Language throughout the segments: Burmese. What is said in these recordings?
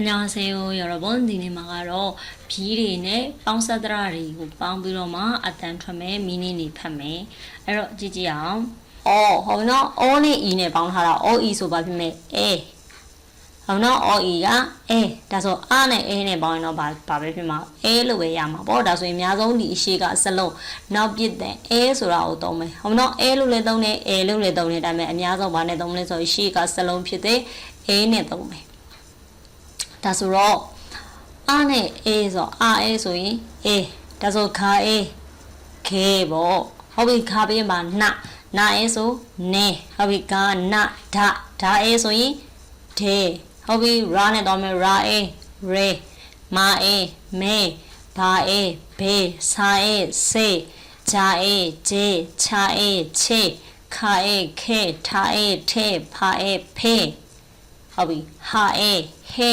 အညာဆေယိုရောဘွန်ဒီနေ့မှာကတော့ဘီးတွေနဲ့ပေါင်းဆက်သရတွေကိုပေါင်းပြီးတော့မှအတန်ထွက်မယ်မီနီနေဖတ်မယ်အဲ့တော့ကြည့်ကြည့်အောင်အော်ဟောနော်အော်နဲ့ e နဲ့ပေါင်းထားတာအော် e ဆိုပါဖြစ်မဲ့ a ဟောနော်အော် e က a ဒါဆို a နဲ့ a နဲ့ပေါင်းရင်တော့ဘာပဲဖြစ်မှာ a လို့ပဲရမှာပေါ့ဒါဆိုရင်အများဆုံးဒီအရှိကစလုံးနောက်ပြစ်တဲ့ a ဆိုတာကိုသုံးမယ်ဟောနော် a လို့လည်းသုံးတယ် a လို့လည်းသုံးတယ်ဒါပေမဲ့အများဆုံးဘာနဲ့သုံးမလဲဆိုရင်ရှိကစလုံးဖြစ်တဲ့ a နဲ့သုံးမယ် ဒါဆိုတော့အနဲ့ A ဆိုအာ A ဆိုရင် A ဒါဆိုခါ A K ပေါ့ဟုတ်ပြီခါပြီးမှာနနာ A ဆိုနေဟုတ်ပြီကနဓာဓာ A ဆိုရင်ဒေဟုတ်ပြီရာနဲ့တော့မယ်ရာ A ရေမာ A မေဘာ A ဘေစာ A စေဂျာ A ဂျေချာ A ချေခါ A ခေထာ A ထေဖာ A ဖေဟုတ်ပြီဟာ A ဟေ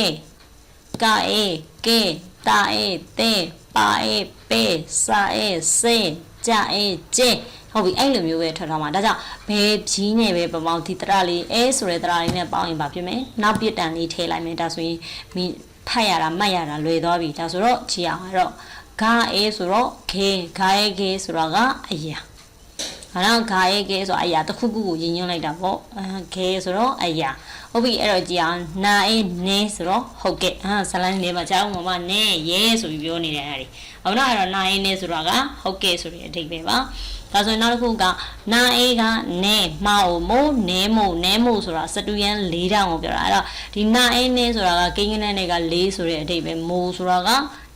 ကာအေကေတာအေတေပါအေပေစာအေစေကြအေကျဲဟုတ်ပြီအဲ့လိုမျိုးပဲထွက်ထားမှာဒါကြောင့်ဘယ်ဖြီးနဲ့ပဲပမောင်ဒီတရလေးအဲဆိုတဲ့တရလေးနဲ့ပေါင်းရင်ပါဖြစ်မယ်နောက်ပြစ်တန်လေးထည့်လိုက်မယ်ဒါဆိုရင်မိဖတ်ရတာမှတ်ရတာလွယ်သွားပြီဒါဆိုတော့ကြည့်အောင်အဲ့တော့ဂါအေဆိုတော့ခေဂါအေကေဆိုတော့ကအရာအဲ့တော့ဂါအေကေဆိုအရာတစ်ခုခုကိုရည်ညွှန်းလိုက်တာပေါ့အဲခေဆိုတော့အရာ ဟုတ်ပြီအဲ့တော့ကြည့်အောင်နာအေနေဆိုတော့ဟုတ်ကဲ့ဟာဇလန်လေးမှာကြားအောင်မမနေရဲဆိုပြီးပြောနေတဲ့အဲ့ဒီဟုတ်နော်အဲ့တော့နာအေနေဆိုတော့ကဟုတ်ကဲ့ဆိုတဲ့အဓိပ္ပာယ်ပါဒါဆိုရင်နောက်တစ်ခုကနာအေကနေမအောင်မို့နဲမို့နဲမို့ဆိုတာစတူယန်၄တောင်ကိုပြောတာအဲ့တော့ဒီနာအေနေဆိုတာကကိန်းကနန်းတွေက၄ဆိုတဲ့အဓိပ္ပာယ်မို့ဆိုတာက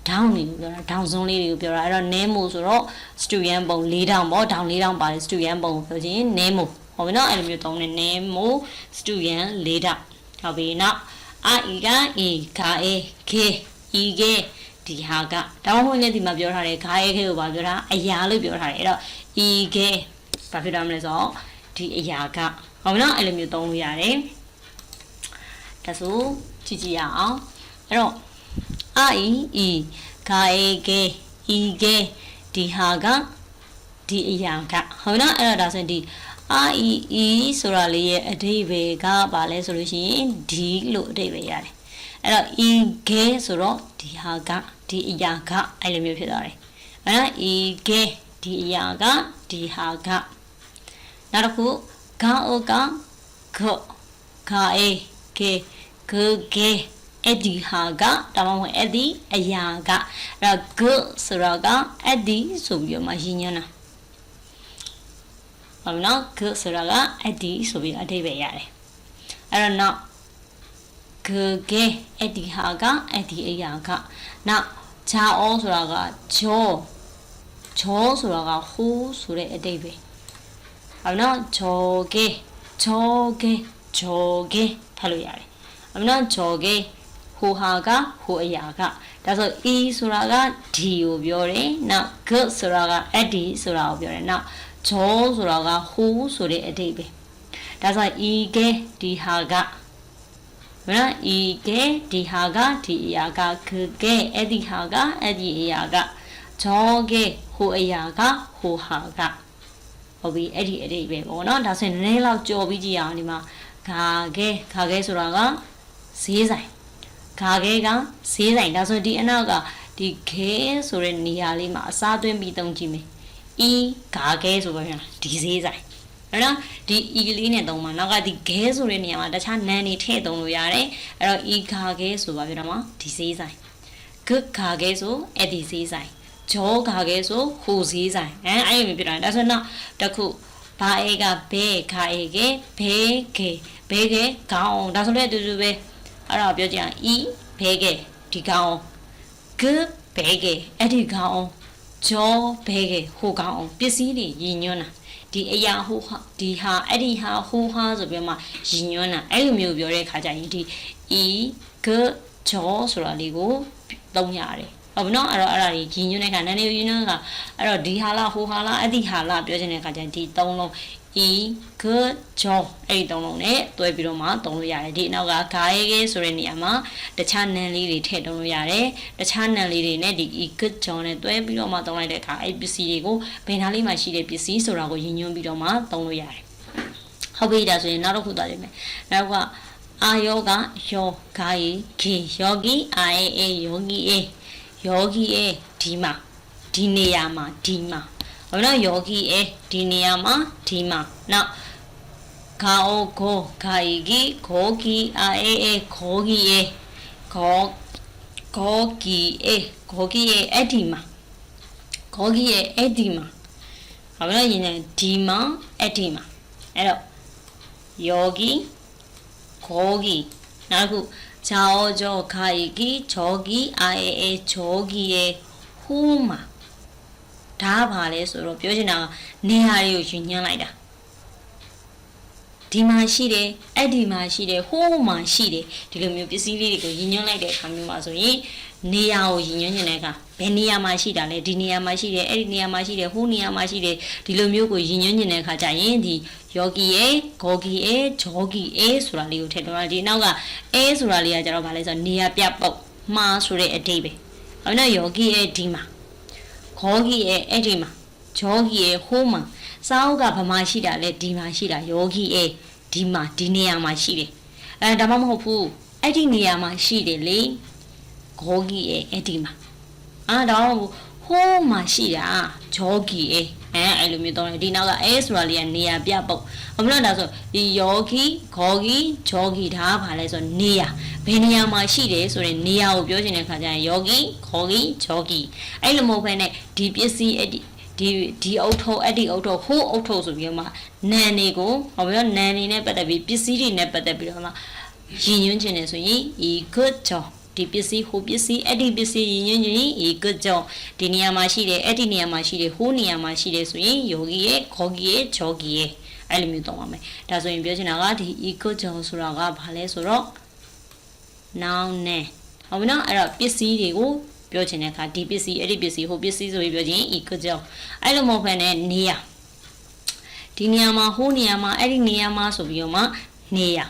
ဒေါင်းလေးကိုပြောတာဒေါင်းစုံလေးတွေကိုပြောတာအဲ့တော့နဲမို့ဆိုတော့စတူယန်ပုံ၄တောင်ပေါ့ဒေါင်း၄တောင်ပါတယ်စတူယန်ပုံကိုပြောချင်းနဲမို့ ဟုတ်ပြီနော်အဲ့လိုမျိုးသုံးနေနဲမို့စတူယန်၄တောင်ဟုတ်ပြီနော်အာဤကအီခါအေခေဤကေဒီဟာကတောင်းဝင်နေဒီမှာပြောထားတယ်ခါအေခေကိုပါပြောတာအရာလို့ပြောထားတယ်အဲ့တော့ဤကေဘာဖြစ်တော့မလဲဆိုတော့ဒီအရာကဟုတ်ပြီနော်အဲ့လိုမျိုးသုံးလို့ရတယ်ဒါဆိုကြည့်ကြည့်ရအောင်အဲ့တော့အာဤဤခါအေကေဤကေဒီဟာကဒီအရာကဟုတ်နော်အဲ့တော့ဒါဆိုရင်ဒီ IE ဆိုတာလေးရဲ့အဓိပ္ပာယ်ကဘာလဲဆိုလို့ရှိရင်ဒီလို့အဓိပ္ပာယ်ရတယ်အဲ့တော့ e ဂဲဆိုတော့ဒီဟာကဒီအရာကအဲ့လိုမျိုးဖြစ်သွားတယ်အဲ့တော့ e ဂဲဒီအရာကဒီဟာကနောက်တစ်ခုဂါအိုကဂဂါအေဂေဂဂေအဲ့ဒီဟာကဒါမှမဟုတ်အဲ့ဒီအရာကအဲ့တော့ g ဆိုတော့ကအဲ့ဒီဆိုပြီးတော့မှရည်ညွှန်းတာ ဟုတ်ပြီနော် good ဆိုတာကအဲ့ဒီဆိုပြီးအဓိပ္ပာယ်ရတယ်အဲ့တော့နောက် good ကအဲ့ဒီဟာကအဲ့ဒီအရာကနောက်ဂျာအောဆိုတာကဂျောဂျောဆိုတာကဟိုးဆိုတဲ့အဓိပ္ပာယ်ဟုတ်နော်ဂျောကဂျောကဂျောကဖတ်လို့ရတယ်ဟုတ်နော်ဂျောကဟိုဟာကဟိုအရာကဒါဆို e ဆိုတာက d ကိုပြောတယ်နောက် good ဆိုတာက at ဆိုတာကိုပြောတယ်နောက် ဂျောဆိုတာကဟိုးဆိုတဲ့အဓိပ္ပာယ်ဒါဆိုဤကဲဒီဟာကမနော်ဤကဲဒီဟာကဒီအရာကခကဲအဲ့ဒီဟာကအဲ့ဒီအရာကဂျောကဲဟိုအရာကဟိုဟာကဟုတ်ပြီအဲ့ဒီအဓိပ္ပာယ်ပေါ့နော်ဒါဆိုရင်နည်းနည်းလောက်ကြော်ပြီးကြည့်အောင်ဒီမှာဂါကဲဂါကဲဆိုတာကဈေးဆိုင်ဂါကဲကဈေးဆိုင်ဒါဆိုဒီအနောက်ကဒီခဲဆိုတဲ့နေရာလေးမှာအစားသွင်းပြီးသုံးကြည့်မယ်။ e ဂါခဲဆိုပါဗျာဒီဈေးဆိုင်အဲ့တော့ဒီ e လေးနဲ့သုံးပါနောက်ကဒီဂဲဆိုတဲ့နေရာမှာတခြားနန်းတွေထည့်သုံးလို့ရတယ်အဲ့တော့ e ဂါခဲဆိုပါဗျာတော့မှာဒီဈေးဆိုင် g ဂါခဲဆိုအဲ့ဒီဈေးဆိုင်ဂျောဂါခဲဆိုဟိုဈေးဆိုင်အဲအဲ့လိုမျိုးပြတာဒါဆိုတော့တခုဘာအေကဘဲခါအေကဘေးကေဘေးကေခေါင်းဒါဆိုလည်းအတူတူပဲအဲ့တော့ပြောကြည့်အောင် e ဘေးကေဒီခေါင်း g ဘေးကေအဲ့ဒီခေါင်း ဂျောဘဲကေဟိုကောင်အောင်ပစ္စည်းတွေရည်ညွှန်းတာဒီအရာဟိုဟာဒီဟာအဲ့ဒီဟာဟိုဟာဆိုပြီးမှရည်ညွှန်းတာအဲ့လိုမျိုးပြောတဲ့ခါကျရင်ဒီ e g ဂျောဆိုတာလေးကိုသုံးရတယ်ဟုတ်ပြီနော်အဲ့တော့အဲ့ဒါကြီးရည်ညွှန်းတဲ့ခါနည်းနည်းရည်ညွှန်းကအဲ့တော့ဒီဟာလားဟိုဟာလားအဲ့ဒီဟာလားပြောချင်တဲ့ခါကျရင်ဒီသုံးလုံး e good job အဲ့ဒီသုံးလုံးနဲ့တွဲပြီးတော့မှသုံးလို့ရတယ်ဒီနောက်ကဂါရဲကဲဆိုတဲ့နေရာမှာတခြားနံလေးတွေထည့်သုံးလို့ရတယ်တခြားနံလေးတွေနဲ့ဒီ e good job နဲ့တွဲပြီးတော့မှသုံးလိုက်တဲ့အခါအဲ့ပစ္စည်းတွေကိုဘယ်နားလေးမှာရှိတဲ့ပစ္စည်းဆိုတာကိုရည်ညွှန်းပြီးတော့မှသုံးလို့ရတယ်ဟုတ်ပြီဒါဆိုရင်နောက်တစ်ခုသွားကြည့်မယ်နောက်ကအာယောကယောဂါယီခေယောဂီအာအေအေယောဂီအေယောဂီအေဒီမှာဒီနေရာမှာဒီမှာဟုတ် နော်ယောဂီအေဒီနေရာမှာဒီမှာနောက်ဂါအိုကိုဂါယီဂီခိုဂီအာအေအေခိုဂီအေခိုခိုဂီအေခိုဂီအေအဲ့ဒီမှာခိုဂီအေအဲ့ဒီမှာဟုတ်နော်ရင်ဒီမှာအဲ့ဒီမှာအဲ့တော့ယောဂီခေါဂီနောက်တစ်ခုဂျာအိုဂျောခာယီဂီဂျောဂီအာအေအေဂျောဂီရဲ့ဟူးမှာ ဒါကဘာလဲဆိုတော့ပြောချင်တာကနေဟာတွေကိုယူညွှန်းလိုက်တာဒီမှာရှိတယ်အဲ့ဒီမှာရှိတယ်ဟိုးမှာရှိတယ်ဒီလိုမျိုးပစ္စည်းလေးတွေကိုယူညွှန်းလိုက်တဲ့အခါမျိုးမှာဆိုရင်နေရာကိုယူညွှန်းနေတဲ့အခါဘယ်နေရာမှာရှိတာလဲဒီနေရာမှာရှိတယ်အဲ့ဒီနေရာမှာရှိတယ်ဟိုးနေရာမှာရှိတယ်ဒီလိုမျိုးကိုယူညွှန်းနေတဲ့အခါကျရင်ဒီယောဂီရဲ့ဂောဂီရဲ့ဂျောဂီရဲ့ဆိုတာလေးကိုထည့်တော့ဒီနောက်ကအဲဆိုတာလေးကကျတော့ဗာလဲဆိုတော့နေရာပြပုတ်မှားဆိုတဲ့အတိတ်ပဲအဲ့တော့ယောဂီရဲ့ဒီမှာ ဂောဂီရဲ့အဲ့ဒီမှာဂျောဂီရဲ့ဟိုးမှာစာအုပ်ကဗမာရှိတာလဲဒီမှာရှိတာယောဂီရဲ့ဒီမှာဒီနေရာမှာရှိတယ်အဲဒါမှမဟုတ်ဘူးအဲ့ဒီနေရာမှာရှိတယ်လေဂောဂီရဲ့အဲ့ဒီမှာအာတော့ ဟိုးမှာရှိတာဂျောဂီရဲ့အဲအဲ့လိုမျိုးတော့ဒီနောက်ကအဲဆိုတာလေးကနေရာပြပုတ်ဘာလို့လဲဒါဆိုဒီယောဂီဂောဂီဂျောဂီဒါကဘာလဲဆိုနေရာဘယ်နေရာမှာရှိတယ်ဆိုရင်နေရာကိုပြောချင်တဲ့ခါကျရင်ယောဂီဂောဂီဂျောဂီအဲ့လိုမဟုတ်ဘဲနဲ့ဒီပစ္စည်းအဲ့ဒီဒီဒီအုတ်ထုံအဲ့ဒီအုတ်ထုံဟိုးအုတ်ထုံဆိုပြီးတော့မှနန်တွေကိုဟောပြီးတော့နန်နေနဲ့ပတ်သက်ပြီးပစ္စည်းတွေနဲ့ပတ်သက်ပြီးတော့မှရည်ညွှန်းခြင်းနေဆိုရင် e good job ဒီပစ္စည်းဟိုပစ္စည်းအဲ့ဒီပစ္စည်းရင်းညွှန်းရင် good job ဒီနေရာမှာရှိတယ်အဲ့ဒီနေရာမှာရှိတယ်ဟိုနေရာမှာရှိတယ်ဆိုရင်ယောဂီရဲ့ခေါဂီရဲ့ဂျောဂီရဲ့အဲ့လိုမျိုးသုံးပါမယ်ဒါဆိုရင်ပြောချင်တာကဒီ eco job ဆိုတာကဘာလဲဆိုတော့ noun နဲ့ဟုတ်ပြီနော်အဲ့တော့ပစ္စည်းတွေကိုပြောချင်တဲ့အခါဒီပစ္စည်းအဲ့ဒီပစ္စည်းဟိုပစ္စည်းဆိုပြီးပြောချင် eco job အဲ့လိုမဟုတ်ဘဲနဲ့နေရာဒီနေရာမှာဟိုနေရာမှာအဲ့ဒီနေရာမှာဆိုပြီးတော့မှနေရာ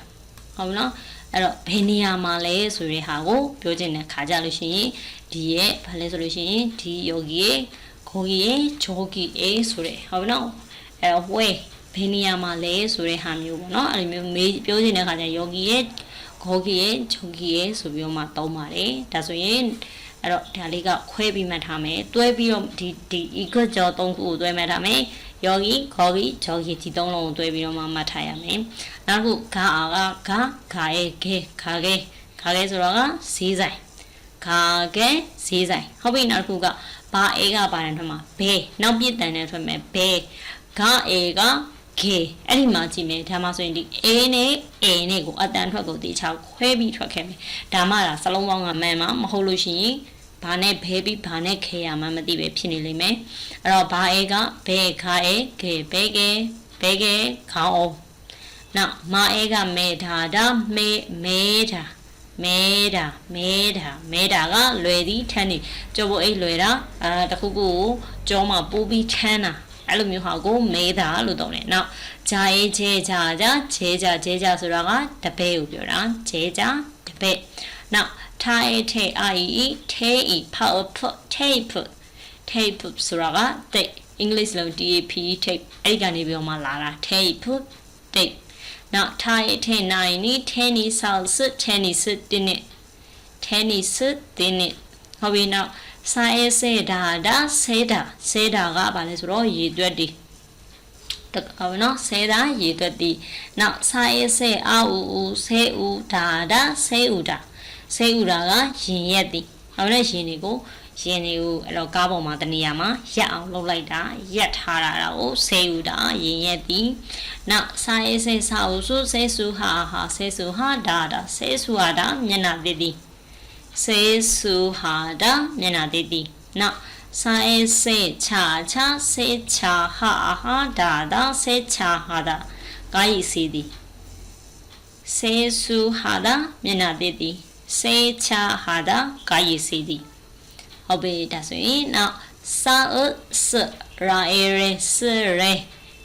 ဟုတ်ပြီနော် အဲ့တော့ဘယ်နေရာမှာလဲဆိုတဲ့ဟာကိုပြောချင်တဲ့ခါကြလို့ရှိရင်ဒီရဲ့ဘာလဲဆိုလို့ရှိရင်ဒီယောဂီရဲ့ခေါဂီရဲ့ဂျောဂီအေဆိုတဲ့ဟုတ်ပြီနော်အဲ့တော့ဝဲဘယ်နေရာမှာလဲဆိုတဲ့ဟာမျိုးပေါ့နော်အဲ့လိုမျိုးမေးပြောချင်တဲ့ခါကျယောဂီရဲ့ခေါဂီရဲ့ဂျောဂီရဲ့ဆိုပြီးတော့မှသုံးပါတယ်ဒါဆိုရင် အဲ့တော့ဒါလေးကခွဲပြီးမှတ်ထားမယ်တွဲပြီးတော့ဒီဒီ equal ကြောသုံးခုကိုတွဲမှတ်ထားမယ်ယောဂီခေါဂီဂျောဂီဒီသုံးလုံးကိုတွဲပြီးတော့မှမှတ်ထားရမယ်နောက်တစ်ခုဂါအာကဂါဂါရဲ့ဂဲဂါဂဲဂါဂဲဆိုတော့ကဈေးဆိုင်ဂါဂဲဈေးဆိုင်ဟုတ်ပြီနောက်တစ်ခုကဘာအေကပါတယ်ထွက်မှာဘဲနောက်ပြစ်တန်နဲ့ထွက်မယ်ဘဲဂါအေက ဂေအဲ့ဒီမှာကြည့်မယ်ဒါမှဆိုရင်ဒီ A နဲ့ A နဲ့ကိုအတန်ထွက်ကိုတေချာခွဲပြီးထွက်ခဲ့မယ်ဒါမှဒါစလုံးပေါင်းကမှန်မှာမဟုတ်လို့ရှိရင်ဘာနဲ့ဘဲပြီးဘာနဲ့ခဲရမှမသိပဲဖြစ်နေလိမ့်မယ်အဲ့တော့ဘာအေကဘဲခါအေကေဘဲကေဘဲကေခေါင်းအောင်နောက်မာအေကမေဒါဒါမေမေဒါမဲတာမဲတာမဲတာကလွယ်သည်ထန်းနေကြောဖို့အိတ်လွယ်တာအာတခုခုကိုကြောမှာပိုးပြီးထန်းတာ အဲ့လိုမျိုးဟာကိုမဲတာလို့သုံးတယ်နောက်ဂျာရေးချဲဂျာဂျာချဲဂျာချဲဂျာဆိုတာကတပည့်ကိုပြောတာချဲဂျာတပည့်နောက်ထားအေထဲအာအီထဲအီဖောက်ဖ tape tape ဆိုတာကတိတ်အင်္ဂလိပ်လို TAP tape အဲ့ဒီကနေပြီးတော့မှလာတာ tape tape နောက်ထားရတဲ့နိုင်နီ tennis house tennis တင်းနဲ့ tennis တင်းနဲ့ဟုတ်ပြီနောက် စာရေးစေတာဒါစေတာစေတာကဘာလဲဆိုတော့ရေတွက်တီတကောနော်စေတာရေတွက်တီနောက်စာရေးစေအာအူအူစေဦးဒါဒါစေဦးဒါစေဦးဒါကရင်ရက်တီဟုတ်လဲရင်တွေကိုရင်တွေကိုအဲ့တော့ကားပေါ်မှာတနေရာမှာရက်အောင်လုပ်လိုက်တာရက်ထားတာကိုဆေးယူတာရင်ရက်သည်နောက်စာရေးစိတ်စာအုပ်စုဆေးစုဟာဟာဆေးစုဟာဒါဒါဆေးစုဟာဒါမျက်နှာတည်တည် ဆေးစုဟာဒါမျက်နှာတည်တည်နောက်စာရေးစိတ်ချာချာဆေးချာဟာဟာဒါဒါဆေးချာဟာဒါကာယီစီသည်ဆေးစုဟာဒါမျက်နှာတည်တည်ဆေးချာဟာဒါကာယီစီသည်ဟုတ်ပြီဒါဆိုရင်နောက်စာအုပ်စရာအေရစရဲ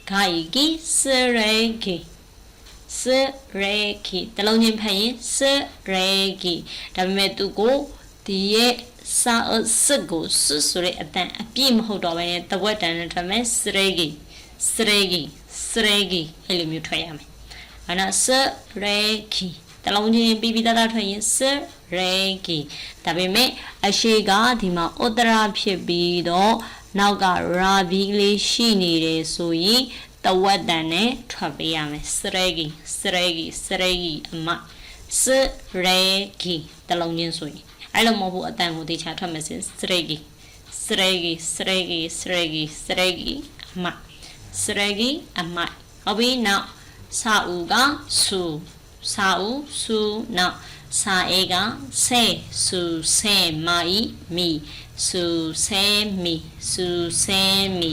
ဂိုင်ဂီစရဲဂီစ ရဲဂီတလုံးချင်းဖတ်ရင်စရဲဂီဒါပေမဲ့သူကိုဒီရဲ့စာအုပ်စကိုစဆိုတဲ့အတန်အပြည့်မဟုတ်တော့ဘဲနဲ့တဝက်တန်နဲ့ထွက်မယ်စရဲဂီစရဲဂီစရဲဂီအဲ့လိုမျိုးထွက်ရမယ်အဲ့ဒါစရဲဂီတတလုံးချင်းပြီးပြီးသားသားထွက်ရင်စရေဂီဒါပေမဲ့အရှိကဒီမှာဥတ္တရာဖြစ်ပြီးတော့နောက်ကရာဘီလေးရှိနေတယ်ဆိုရင် တဝက်တန်နဲ့ထွက်ပေးရမယ်စရေဂီစရေဂီစရေဂီအမစရေဂီတလုံးချင်းဆိုရင်အဲ့လိုမဟုတ်ဘူးအတန်ကိုတေချာထွက်မယ်စရေဂီစရေဂီစရေဂီစရေဂီစရေဂီအမစရေဂီအမဟုတ်ပြီနောက်စာဦးကဆူစာဦးဆူနောက်စာအေကဆဲဆူဆဲမာဤမီဆူဆဲမီဆူဆဲမီ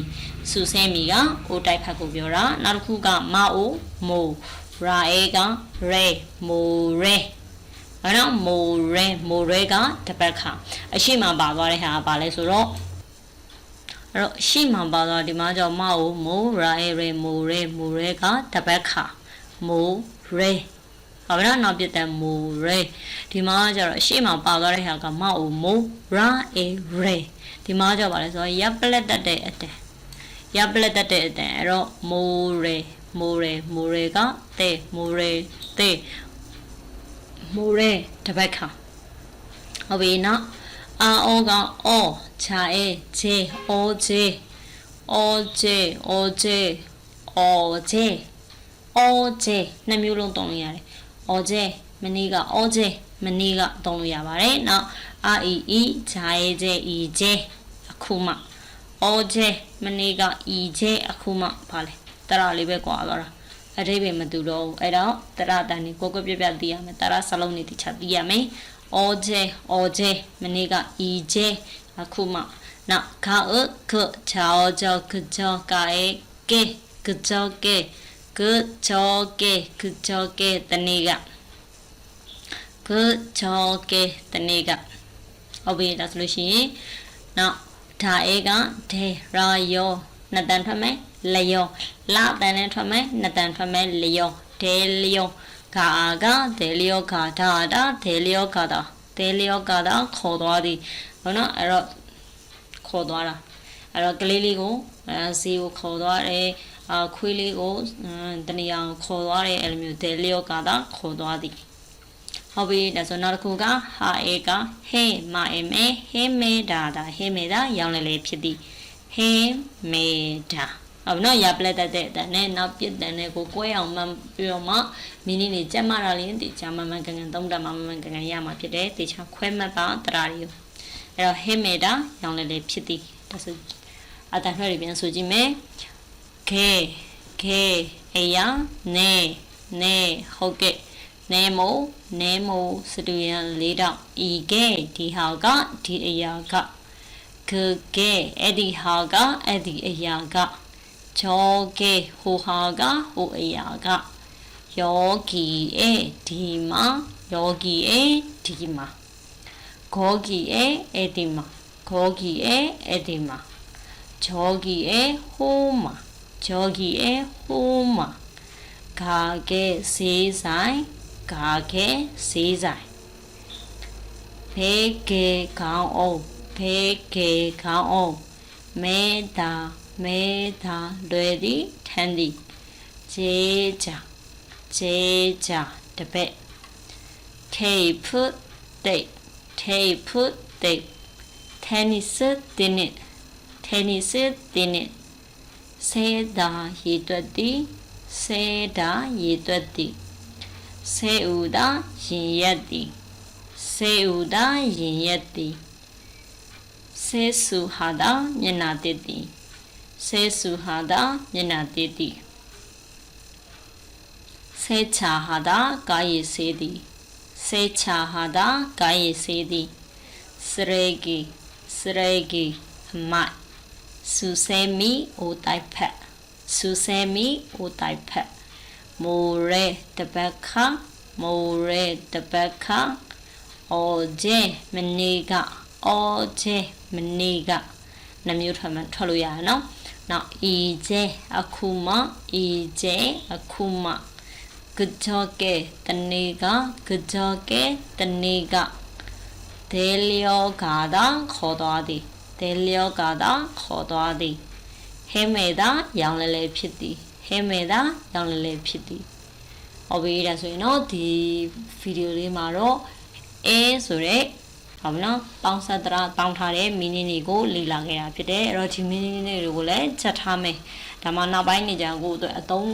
ဆူဆဲမီကအိုတိုက်ဖတ်ကိုပြောတာနောက်တစ်ခုကမအိုမိုရာအေကရေမိုရဲအဲ့တော့မိုရဲမိုရဲကတပတ်ခါအရှိမပါသွားတဲ့ဟာကဘာလဲဆိုတော့အဲ့တော့အရှိမပါသွားဒီမှာကြောင့်မအိုမိုရာအေရေမိုရဲမိုရဲကတပတ်ခါမိုရဲဟုတ်ပြီနော်နောက်ပြတဲ့မူရဲဒီမှာကျတော့အရှိမပါသွားတဲ့ဟာကမောက်ဦးမိုရာအေရဲဒီမှာကျတော့ဗာလဲဆိုတော့ရပ်ပလက်တက်တဲ့အတန် ရပ်ပလက်တက်တဲ့အတန်အဲ့တော့မိုရဲမိုရဲမိုရဲကတဲမိုရဲတဲမိုရဲတပတ်ခါဟုတ်ပြီနော်အာအောကအောချာအေဂျေအိုဂျေအိုဂျေအိုဂျေအိုဂျေအိုဂျေနှစ်မျိုးလုံးတုံးလို့ရတယ်အော်ဂျဲမနေ့ကအော်ဂျဲမနေ့ကသုံးလို့ရပါတယ်။နောက်အာအီအီဂျာရဲဂျဲအီဂျဲအခုမှ အော်ဂျဲမနေ့ကအီဂျဲအခုမှပါလေတရလေးပဲကွာသွားတာအတိပဲမတူတော့ဘူးအဲ့တော့တရတန်นี่ကိုကိုပြပြသိရမယ်တရစလုံးนี่တခြားသိရမယ်အော်ဂျဲအော်ဂျဲမနေ့ကအီဂျဲအခုမှနောက်ခါအခချာအောဂျောကကြောကာအေကေကကြောကေ good job ကဲ good job ကဲတနေ့က good job ကဲတနေ့ကဟုတ်ပြီဒါဆိုလို့ရှိရင်နောက် ဒါအေကဒေရာယောနှစ်တန်ထွက်မယ်လျောလာတန်နဲ့ထွက်မယ်နှစ်တန်ထွက်မယ်လျောဒေလျောဂါကဒေလျောဂါဒါဒါဒေလျောဂါဒါဒေလျောဂါဒါခေါ်သွားသည်ဟုတ်နော်အဲ့တော့ခေါ်သွားတာအဲ့တော့ကလေးလေးကိုအဲစီကိုခေါ်သွားတယ်အာခွေးလေးကိုတနေရာခေါ်သွားတယ်အဲ့လိုမျိုးဒဲလျော့ကသာခေါ်သွားသည် ဟုတ်ပြီဒါဆိုနောက်တစ်ခုကဟာအေကဟေမာအေမေဟေမေဒါဒါဟေမေဒါရောင်းလေလေဖြစ်သည်ဟေမေဒါဟုတ်နော်ရပလက်တက်တဲ့အတန်နဲ့နောက်ပြစ်တန်နဲ့ကိုကွဲအောင်မှပြီးတော့မှမီနီနေကြက်မတာလေးတေချာမမန်ကန်ကန်သုံးတမမမန်ကန်ကန်ရမှာဖြစ်တယ်တေချာခွဲမှတ်ပါတရာရီအဲ့တော့ဟေမေဒါရောင်းလေလေဖြစ်သည်ဒါဆိုအတန်ထွက်ပြန်ဆိုကြည့်မယ်ခဲခဲအရာနဲနဲဟုတ်ကဲ့ နဲမို့နဲမို့စတူရန်လေးတော့ဤကဲဒီဟာကဒီအရာကကကဲအဲ့ဒီဟာကအဲ့ဒီအရာကချောကဲဟိုဟာကဟိုအရာကယောဂီအေဒီမှာယောဂီအေဒီမှာဂောဂီအေအဲ့ဒီမှာဂောဂီအေအဲ့ဒီမှာဂျောဂီအေဟိုးမှာဂျော်ဂီရဲ့ဟိုးမှာဂါကဲဈေးဆိုင် ဂါကဲဈေးဆိုင်ဖေးကေခေါင်းအောင်ဖေးကေခေါင်းအောင်မဲတာမဲတာလွယ်သည်ထန်းသည်ဂျေးကြဂျေးကြတပည့် tape tape tape tape tennis တင်းနစ် tennis တင်းနစ်ဆဲတာရေတွက်သည်ဆဲတာရေတွက်သည် ဆဲဥတာရင်ရက်သည်ဆဲဥတာရင်ရက်သည်ဆဲစုဟာတာမျက်နာတည်သည်ဆဲစုဟာတာမျက်နာတည်သည်ဆဲချာဟာတာကာယေစေသည်ဆဲချာဟာတာကာယေစေသည်စရေဂီစရေဂီမိုက်စူဆဲမီအိုတိုက်ဖက်စူဆဲမီအိုတိုက်ဖက် မိုရဲတပတ်ခါမိုရဲတပတ်ခါအော်ဂျေမနီကအော်ဂျေမနီကနှမျိုးထွက်မှထွက်လို့ရတယ်နော်နောက်အီဂျေအခုမအီဂျေအခုမကြောကေတနေကကြောကေတနေကဒေလျောဂါသာခေါ်သွားသည်ဒေလျောကသာခေါ်သွားသည်ဟဲမေသာရောင်လဲလဲဖြစ်သည် ဟဲမေသာရောင်လဲလဲဖြစ်သည်ဟုတ်ပြီဒါဆိုရင်တော့ဒီဗီဒီယိုလေးမှာတော့ A ဆိုတဲ့ ဟုတ်ပြီနော်ပေါင်းဆက်တရာတောင်းထားတဲ့မီနီတွေကိုလေ့လာခဲ့တာဖြစ်တယ်အဲ့တော့ဒီမီနီတွေကိုလည်းချက်ထားမယ်ဒါမှနောက်ပိုင်းနေကြကိုအတွက်အသုံး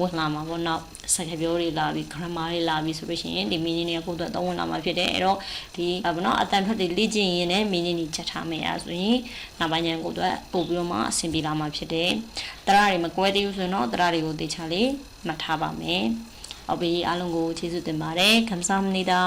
ဝင်လာမှာပေါ့နောက်စကားပြောတွေလာပြီး grammar တွေလာပြီးဆိုလို့ရှိရင်ဒီ meaning တွေကကိုယ်အတွက်သုံးဝင်လာမှာဖြစ်တယ်အဲ့တော့ဒီဘာနော်အတန်ထွက်တွေလေ့ကျင့်ရင်းနဲ့ meaning တွေချက်ထားမယ်အားဆိုရင်နောက်ပိုင်းကျရင်ကိုယ်အတွက်ပို့ပြီးတော့မှအဆင်ပြေလာမှာဖြစ်တယ်တရတွေမကွဲသေးဘူးဆိုရင်တော့တရတွေကိုတေချာလေးမှတ်ထားပါမယ်အော်ဘေးအားလုံးကိုကျေးဇူးတင်ပါတယ်ခမ်ဆာမနီတာ